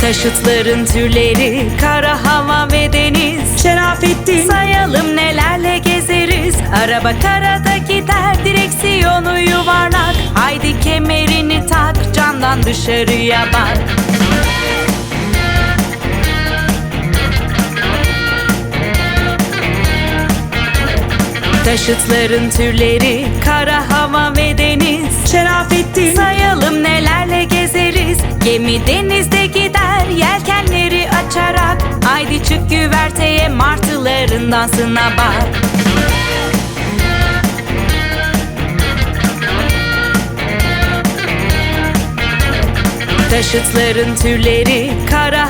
Taşıtların türleri kara hava ve deniz. Şerafettin. Sayalım nelerle gezeriz. Araba karada gider direksiyonu yuvarlak. Haydi kemerini tak camdan dışarıya bak Taşıtların türleri kara hava ve deniz. Şerafettin Sayalım nelerle gezeriz. Gemi denizde gider yelkenleri açarak. Haydi çık güverteye martıların dansına bak. Taşıtların türleri kara